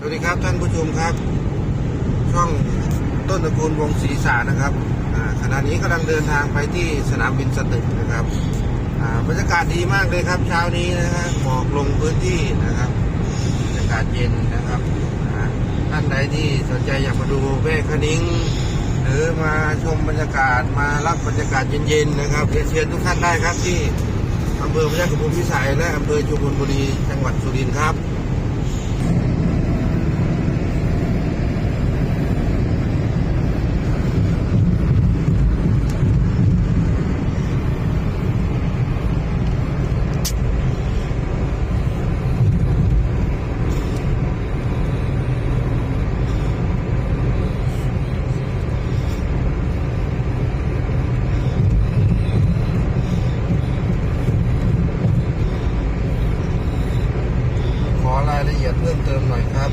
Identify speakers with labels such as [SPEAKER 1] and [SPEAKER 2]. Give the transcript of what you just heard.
[SPEAKER 1] สวัสดีครับท่านผู้ชมครับ ช่องต้นตระกูลวงศรีสานะครับขณะนี้กำลังเดินทางไปที่สนามบินสตึกนะครับบรรยากาศดีมากเลยครับเช้านี้นะฮะหมอกลงพื้นที่นะครับบรรยากาศเย็นนะครับท่านใดที่สนใจอยากมาดูแม่คณิ้งหรือมาชมบรรยากาศมารับบรรยากาศเย็นๆนะครับเรียนเชิญทุกท่านได้ครับที่อำเภอพระยาคฆภูมิพิสัยและอำเภอชุมพลบุรีจังหวัดสุรินทร์ครับายละเอียดเพิ่มเติมหน่อยครับ